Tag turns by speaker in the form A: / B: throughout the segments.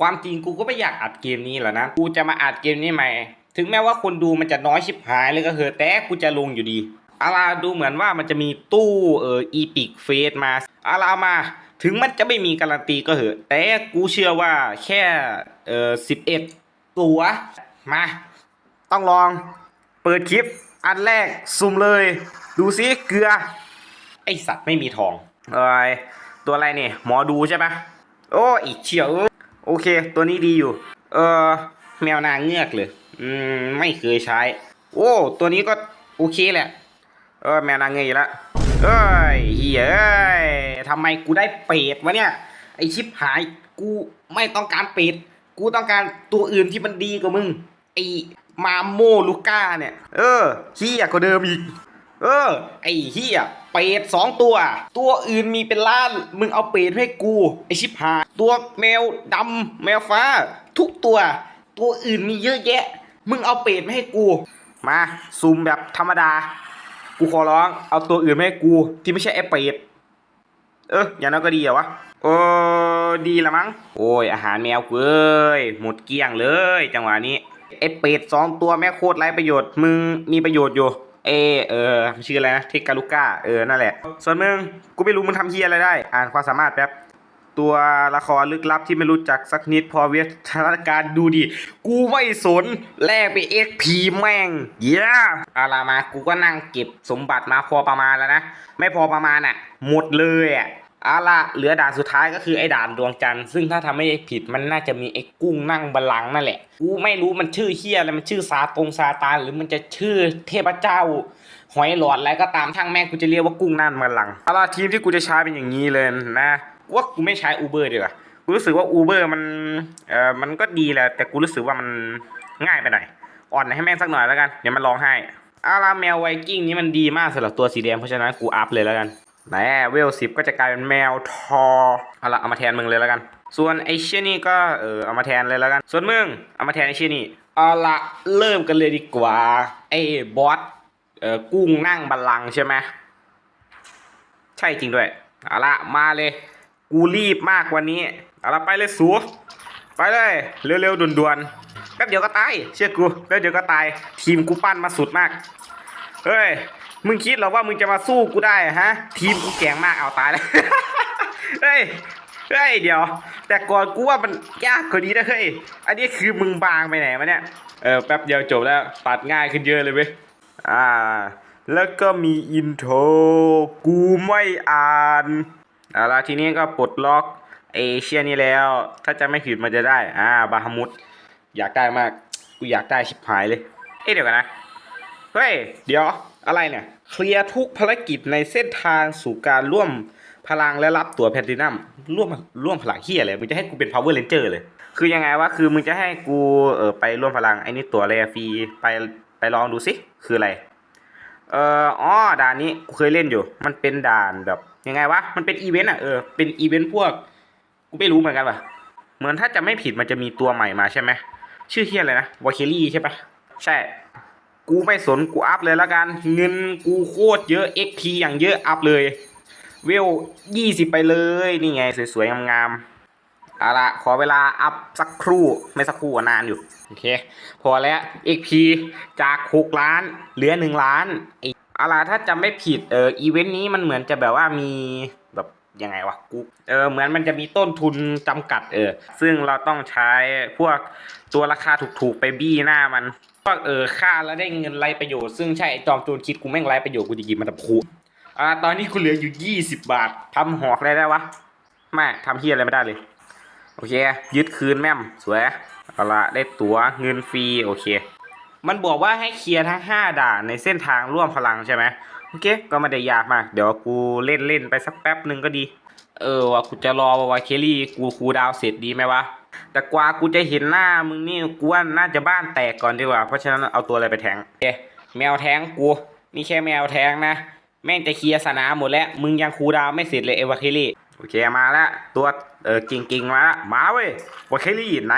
A: ความจริงกูก็ไม่อยากอัดเกมนี้หรอกนะ กูจะมาอัดเกมนี้ใหม่ ถึงแม้ว่าคนดูมันจะน้อยชิบหายเลยก็เถอะแต่กูจะลงอยู่ดีอาราดูเหมือนว่ามันจะมีตู้เอออีพิกเฟสมาอารามา ถึงมันจะไม่มีการันตีก็เถอะ แต่กูเชื่อว่าแค่เออสิบเอ็ดตัว มา ต้องลองเปิดคลิปอันแรกซุ่มเลย ดูซิเกลือ ไอสัตว์ไม่มีทองเอ้ยตัวอะไรเนี่ยหมอดูใช่ปะโอ้อีกเฉียว โอเค ตัวนี้ดีอยู่ เออแมวนางเงือกเลย อืม ไม่เคยใช้ โอ้ ตัวนี้ก็โอเคแหละ เออ แมวนางเงยอีกล้วเอ้ยเฮียเอ้ยทำไมกูได้เป็ดวะเนี่ย ไอชิปหาย กูไม่ต้องการเป็ดกูต้องการตัวอื่นที่มันดีกว่ามึง ไอมาโมลูก้าเนี่ย เออเฮียกว่าเดิมอีก เออ ไอเฮียเป็ดสองตัว ตัวอื่นมีเป็นล้าน มึงเอาเป็ดให้กู ไอชิบหายตัวแมวดำแมวฟ้า ทุกตัว ตัวอื่นมีเยอะแยะ มึงเอาเป็ดมาให้กู มาซูมแบบธรรมดา กูขอร้อง เอาตัวอื่นมาให้กู ที่ไม่ใช่ไอเป็ดเอออย่างนั้นก็ดีเหรอวะโอ้ดีละมั้ง โอ้ย อาหารแมวเอ้ย หมดเกลี้ยงเลย จังหวะนี้ไอเป็ดสองตัวแม่โคตรไร้ประโยชน์ มึงมีประโยชน์อยู่ เอเออชื่ออะไรนะเทกาลูก้าเออนั่นแหละ ส่วนมึงกูไม่รู้มึงทำเฮียอะไรได้ อ่านความสามารถแป๊บตัวละครลึกลับที่ไม่รู้จักสักนิดพอเวทนาการดูดิ กูไม่สน แลกไปเอ็กพีแม่ง เย้อารามา กูก็นั่งเก็บสมบัติมาพอประมาณแล้วนะ ไม่พอประมาณอะ หมดเลยอะ อาละเหลือด่านสุดท้ายก็คือไอ้ด่านดวงจันทร์ซึ่งถ้าทำไม่ผิดมันน่าจะมีไอ้กุ้งนั่งบัลลังก์นั่นแหละกูไม่รู้มันชื่อเฮียอะไรมันชื่อซาตรงซาตานหรือมันจะชื่อเทพเจ้าหอยหลอดอะไรก็ตามทั้งแม่กูจะเรียกว่ากุ้งนั่นบัลลังก์เอาละทีมที่กูจะใช้เป็นอย่างนี้เลยนะว่ากูไม่ใช้อูเบอร์ดีกว่ากูรู้สึกว่าอูเบอร์มันเอ่อมันก็ดีแหละแต่กูรู้สึกว่ามันง่ายไปหน่อยอ่อนให้แม่งสักหน่อยแล้วกันเดี๋ยวมันร้องไห้อาราแมวไวกิ้งนี่มันดีมากสำหรับตัวสีแดงเพราะฉะนั้นกูอัพเลยแล้วกัน แหมเวลสิบก็จะกลายเป็นแมวทอเอาละเอามาแทนมึงเลยแล้วกัน ส่วนไอเชี่ยนี่ก็เออเอามาแทนเลยแล้วกัน ส่วนมึงเอามาแทนไอเชี่ยนี่เอาละเริ่มกันเลยดีกว่าไอ้บอสเอ่อกุ้งนั่งบัลลังใช่ไหมใช่จริงด้วยเอาละมาเลย กูรีบมากกวันนี้เอาละไปเลยสูไปเลยเร็วๆด่วนๆแป๊บเดียวก็ตายเชื่อกูแป๊บเดียวก็ตาย ทีมกูปั้นมาสุดมากเฮ้ย มึงคิดเหรอว่ามึงจะมาสู้กูได้อะฮะ ทีมกูแข็งมากเอาตายแล้ว เฮ้ย เฮ้ยเดี๋ยว แต่ก่อนกูว่ามันยากกว่านี้นะเฮ้ย อันนี้คือมึงบางไปไหนมาเนี่ย เออแป๊บเดียวจบแล้วปัดง่ายขึ้นเยอะเลยเว้ย อ่า แล้วก็มีอินโทรกูไม่อ่านเอาละทีนี้ก็ปลดล็อกเอเชียนี่แล้ว ถ้าจะไม่ผิดมันจะได้ อ่า บาฮามุดอยากได้มาก กูอยากได้ชิบหายเลย เอ๊ะเดี๋ยวกันนะ เฮ้ย เดี๋ยว อะไรเนี่ย เคลียร์ทุกภารกิจในเส้นทางสู่การร่วมพลังและรับตั๋วแพลตินัมร่วมร่วมพลังเฮียอะไรมึงจะให้กูเป็น power ranger เลย คือยังไงวะคือมึงจะให้กูเออไปร่วมพลังไอ้นี่ตั๋วแรฟรีไปไปลองดูสิคืออะไรเอ่ออ๋อด่านนี้กูเคยเล่นอยู่ มันเป็นด่านแบบยังไงวะมันเป็นอีเวนต์อะเออเป็นอีเวนต์พวกกูไม่รู้เหมือนกันว่ะเหมือนถ้าจะไม่ผิดมันจะมีตัวใหม่มาใช่ไหมชื่อเฮียอะไรนะวาเคลี่ใช่ปะใช่ กูไม่สนกูอัพเลยละกัน เงินกูโคตรเยอะ XP อย่างเยอะอัพเลย เวลยี่สิบไปเลย นี่ไงสวยๆงามๆเอาละขอเวลาอัพสักครู่ไม่สักครู่นานอยู่ โอเค พอแล้ว XP จาก6ล้านเหลือ1ล้านอ้เอาละถ้าจำไม่ผิดเอออีเวนต์นี้มันเหมือนจะแบบว่ามีแบบยังไงวะกูเออเหมือนมันจะมีต้นทุนจำกัดเออซึ่งเราต้องใช้พวกตัวราคาถูกๆไปบี้หน้ามัน พวกเออค่าแล้วได้เงินไรประโยชน์ซึ่งใช่จอมโจรคิดกูแม่งไรประโยชน์กูจะหยิบมันตะพูอ่าตอนนี้กูเหลืออยู่20บบาททำหอกอะไรได้วะไม่ทำเฮียอะไรไม่ได้เลย โอเค ยึดคืนแม่มสวยเอาละได้ตั๋วเงินฟรีโอเค มันบอกว่าให้เคลียร์ทั้ง5ด่านในเส้นทางร่วมพลังใช่ไหมโอเค ก็ไม่ได้ยากมาก เดี๋ยวกูเล่นเล่นไปสักแป๊บหนึ่งก็ดี เออว่ากูจะรอว่าเคลลี่กูคูดาวเสร็จดีไหมวะ แต่กว่ากูจะเห็นหน้ามึงนี่กูว่าน่าจะบ้านแตกก่อนดีกว่า เพราะฉะนั้นเอาตัวอะไรไปแทงเอ๊ะแมวแทงกูนี่แค่แมวแทงนะแม่งจะเคลียร์สนามหมดแล้ว มึงยังคูดาวไม่เสร็จเลยเอวาเคลลี่โอเคมาแล้วตัวเออเก่งมาแล้วมาเว้ยวาเคลลี่ไหน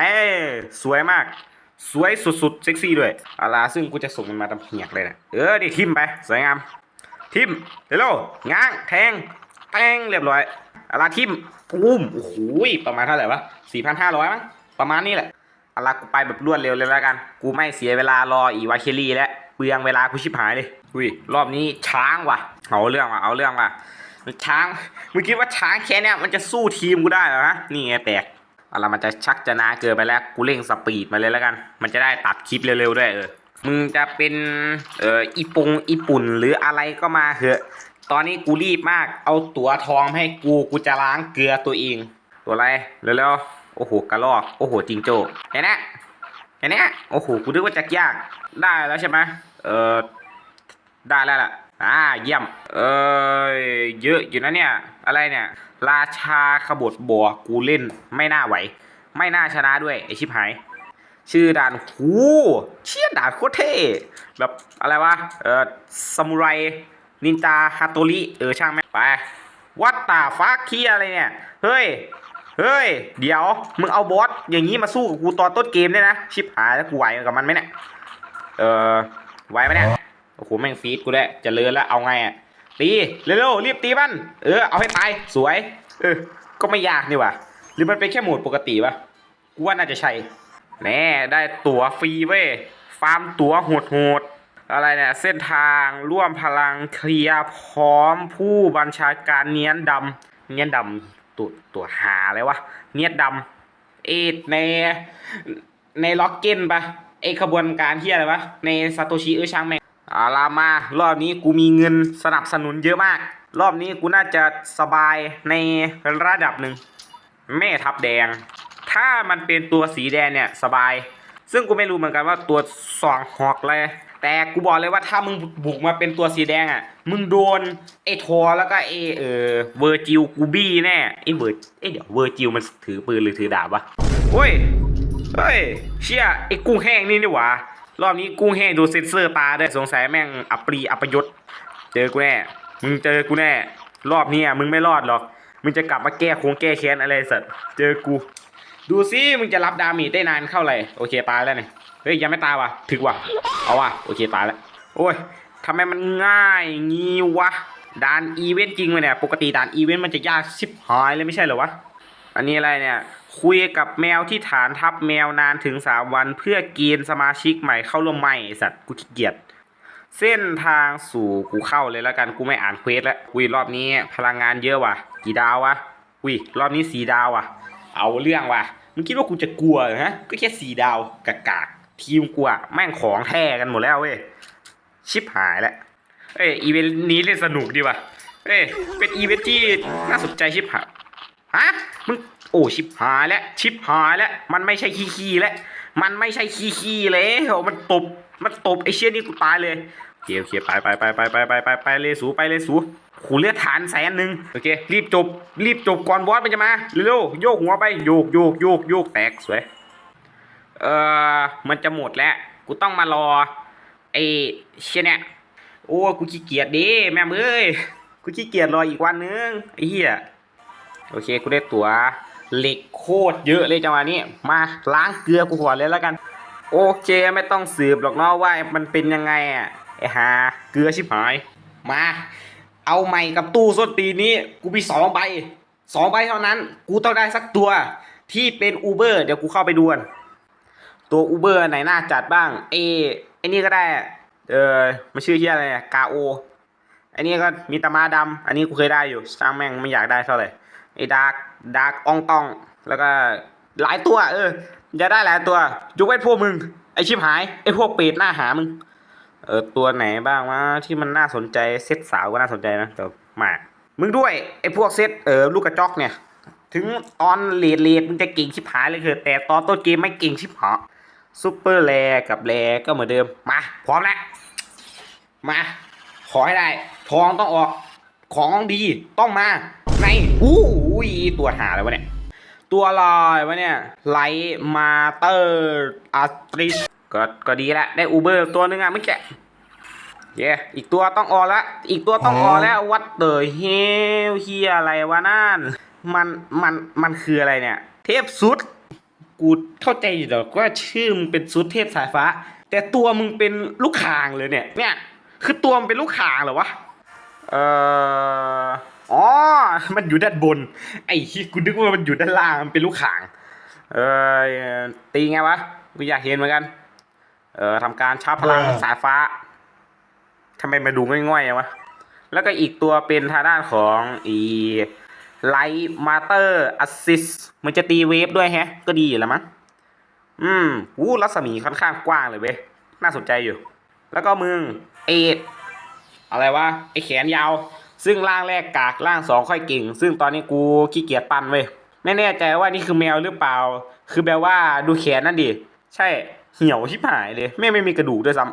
A: สวยมาก สวยสุดๆเซ็กซี่ด้วยอาล่ะซึ่งกูจะส่งมันมาทำเหียกเลยนะเออดิทิมไปสวยงามทิมเฮลโลง้างแทงแทงเรียบร้อย อาล่ะทิมปุ้มโอ้โหประมาณเท่าไหร่วะสี่พันห้าร้อยมั้งประมาณนี้แหละอาละกูไปแบบรวดเร็วเลยแล้วกัน กูไม่เสียเวลารออีวาเคลี่แล้วเปลืองเวลากูชิบหายเลยอุ้ยรอบนี้ช้างว่ะเอาเรื่องว่ะเอาเรื่องว่ะช้างมึงคิดว่าช้างแค่เนี้ยมันจะสู้ทีมกูได้เหรอฮะนี่ไงแตกอาละมันจะชักจะนาเกินไปแล้วกูเร่งสปีดมาเลยแล้วกัน มันจะได้ตัดคลิปเร็วๆด้วยเออมึงจะเป็นเอ่ออีปงอีปุ่นหรืออะไรก็มาเถอะ ตอนนี้กูรีบมาก เอาตั๋วทองให้กูกูจะล้างเกลือตัวเอง ตัวอะไรเร็วๆโอ้โหกระลอกโอ้โหจิงโจ้เห็นนะเห็นนะโอ้โหกูนึกว่าจะยากได้แล้วใช่ไหมเออได้แล้วล่ะอ่าเยี่ยม เออเยอะอยู่นะเนี่ย อะไรเนี่ย ราชาขบฏบัวกูเล่นไม่น่าไหว ไม่น่าชนะด้วยไอชิบหาย ชื่อด่านหูเชี่ยด่านโคตรเท่แบบอะไรวะ เออซามูไร นินจาฮาโตริเออช่างแม่ไปวัดตาฟ้าเคียอะไรเนี่ย เฮ้ย เฮ้ย เดี๋ยว มึงเอาบอสอย่างนี้มาสู้กับกูตอนต้นเกมเนี่ยนะ ชิบหายแล้วกูไหวกับมันไหมเนี่ย เออไหวไหมเนี่ย โอ้โหแม่งฟีดกูได้เจะเลินแล้วเอาไงอะ ตี เร็วๆรีบตีมัน เออ เอาให้ตาย สวย เออ ก็ไม่ยากนี่ว่ะ หรือมันเป็นแค่โหมดปกติวะ กูว่าน่าจะใช่ แน่ ได้ตั๋วฟรีเว้ย ฟาร์มตั๋วโหดๆ อะไรเนี่ยเส้นทางร่วมพลังเคลียร์พร้อมผู้บัญชาการเนียนดำเนียนดำตัวตัวหาเลยวะเนียนดำเอ็ดในในล็อกเก้นปะไอขบวนการเที่อะไรวะในซาโตชิเออช่างแม่งเอาลามารอบนี้กูมีเงินสนับสนุนเยอะมาก รอบนี้กูน่าจะสบายในระดับหนึ่งแม่ทับแดง ถ้ามันเป็นตัวสีแดงเนี่ยสบาย ซึ่งกูไม่รู้เหมือนกันว่าตัวสองหอกเลย แต่กูบอกเลยว่าถ้ามึงบุกมาเป็นตัวสีแดงอะ มึงโดนไอ้ทอแล้วก็ไอ้เออเวอร์จิลกูบี้แน่ไอ้เวอร์ไอ้เดี๋ยวเวอร์จิลมันถือปืนหรือถือดาบวะโอ้ยเฮ้ยเชี่ยไอ้กุ้งแห้งนี่นี่หว่ารอบนี้กุ้งแห้งดูเซ็นเซอร์ตาได้วยสงสัยแม่งอัปรีอัปยศเจอกูแน่มึงเจอกูแน่ รอบนี้อะมึงไม่รอดหรอกมึงจะกลับมาแก้โค้งแก้แค้นอะไรสัตว์เจอกู ดูซิมึงจะรับดาเมจได้นานเข้าไรโอเคตายแล้วเนี่ยเฮ้ยยังไม่ตายว่ะถึกว่ะเอาว่ะโอเคตายแล้วโอ้ยทำไมมันง่ายงี้วะด่านอีเวนต์จริงไหมเนี่ยปกติด่านอีเวนต์มันจะยากชิบหายเลยไม่ใช่เหรอวะอันนี้อะไรเนี่ย คุยกับแมวที่ฐานทัพแมวนานถึง3วัน เพื่อเกณฑ์สมาชิกใหม่เข้าร่วมใหม่ไอสัตว์กูขี้เกียจเส้นทางสู่กูเข้าเลยแล้วกันกูไม่อ่านเควสแล้วอุ้ยรอบนี้พลังงานเยอะว่ะ กี่ดาววะอุ้ยรอบนี้สีดาวว่ะ เอาเรื่องว่ะมึงคิดว่ากูจะกลัวเหรอฮะ ก็แค่สี่ดาวกากากทีมกูอะแม่งของแท้กันหมดแล้วเว้ย ชิบหายแล้วเอ้ยอีเวนต์นี้เล่นสนุกดีว่ะเอ้ยเป็นอีเวนต์ที่น่าสนใจชิบหายฮะมึงโอ้ชิบหายแล้วชิบหายแล้วมันไม่ใช่ขี้ขี้แล้วมันไม่ใช่ขี้ขี้แล้วมันตบมันตบไอเชี่ยนี่กูตายเลยโอเคโอเคไปไปไปไปไปไปไปไปเลยสูไปเลยสู ขู่เลือดฐานแสนหนึ่งโอเค รีบจบ รีบจบก่อนบอสมันจะมา เร็วโยกหัวไปโยกโยกโยกโยกแตกสวย เออมันจะหมดแล้ว กูต้องมารอ ไอ้เชี่ยเนี่ย โอ้ กูขี้เกียจดิแม่มเอ้ย กูขี้เกียจรออีกวันนึง ไอ้เหี้ย โอเค กูได้ตั๋วเหล็กโคตรเยอะเลยจังหวะนี้ มาล้างเกลือกูก่อนเลยแล้วกัน โอเคไม่ต้องสืบหรอกเนาะว่ามันเป็นยังไงอะไอ้หาเกลือชิบหาย มา เอาใหม่กับตู้ส้นตีนี้ กูมีสองใบสองใบเท่านั้น กูต้องได้สักตัวที่เป็นอูเบอร์เดี๋ยวกูเข้าไปดูกันตัวอูเบอร์ไหนน่าจัดบ้าง เอไอนี่ก็ได้ เออมันชื่อที่อะไรกาโอไอนี่ก็มีตามาดำ อันนี้กูเคยได้อยู่สร้างแม่งไม่อยากได้เท่าไหร่ไอ้ดาร์กดาร์กอองตอง แล้วก็หลายตัว เออ จะได้หลายตัวยกเว้นพวกมึง ไอชิบหาย ไอพวกเป็ดหน้าหามึง เออตัวไหนบ้างวะที่มันน่าสนใจเซตสาวก็น่าสนใจนะแต่มามึงด้วยไอพวกเซตเออลูกกระจอกเนี่ย ถึงออนเลดเลดมึงจะเก่งชิบหายเลยเถอแต่ตอนต้นเกมไม่เก่งชิบหายซูเปอร์แรกับแรก็เหมือนเดิมมาพร้อมแล้วมาขอให้ได้ ทองต้องออกของดีต้องมาในอู้ยตัวหาอะไรวะเนี่ย ตัวลอยวะเนี่ยไลท์มาเตอร์อาร์ตริส ก็ก็ดีละได้อูเบอร์ตัวหนึงอะเมื่อกี้เย้อีกตัวต้องออกละ อีกตัวต้องออกแล้ววัดเตอร์เฮลเฮียอะไรวะนั่น มันมันมันคืออะไรเนี่ย เทพสุด กูเข้าใจอยู่แต่ว่าชื่อมึงเป็นสุดเทพสายฟ้า แต่ตัวมึงเป็นลูกคางเลยเนี่ย เนี่ยคือตัวมันเป็นลูกคางเหรอวะ เอ่ออ๋อ มันอยู่ด้านบน ไอ้ที่กูนึกว่ามันอยู่ด้านล่าง มันเป็นลูกข่าง เออตีไงวะ กูอยากเห็นเหมือนกัน เออทำการชาร์จพลังสายฟ้าทำไมมาดูง่อยๆอะวะ แล้วก็อีกตัวเป็นทางด้านของอีไลท์มาเตอร์อ s ซิสมันจะตีเวฟด้วยแฮะ ก็ดีอยู่แล้วมั้งอืมวู้รัศมีค่อนข้างกว้างเลยเว้ย น่าสนใจอยู่ แล้วก็มึงเอดอะไรวะไอแขนยาว ซึ่งร่างแรกกากร่างสองค่อยเก่ง ซึ่งตอนนี้กูขี้เกียจปั้นเว้ยไม่แน่ใจว่านี่คือแมวหรือเปล่า คือแบบว่าดูแขนนั่นดิ ใช่ เหี่ยวชิบหายเลยไม่ไม่มีกระดูกด้วยซ้ำ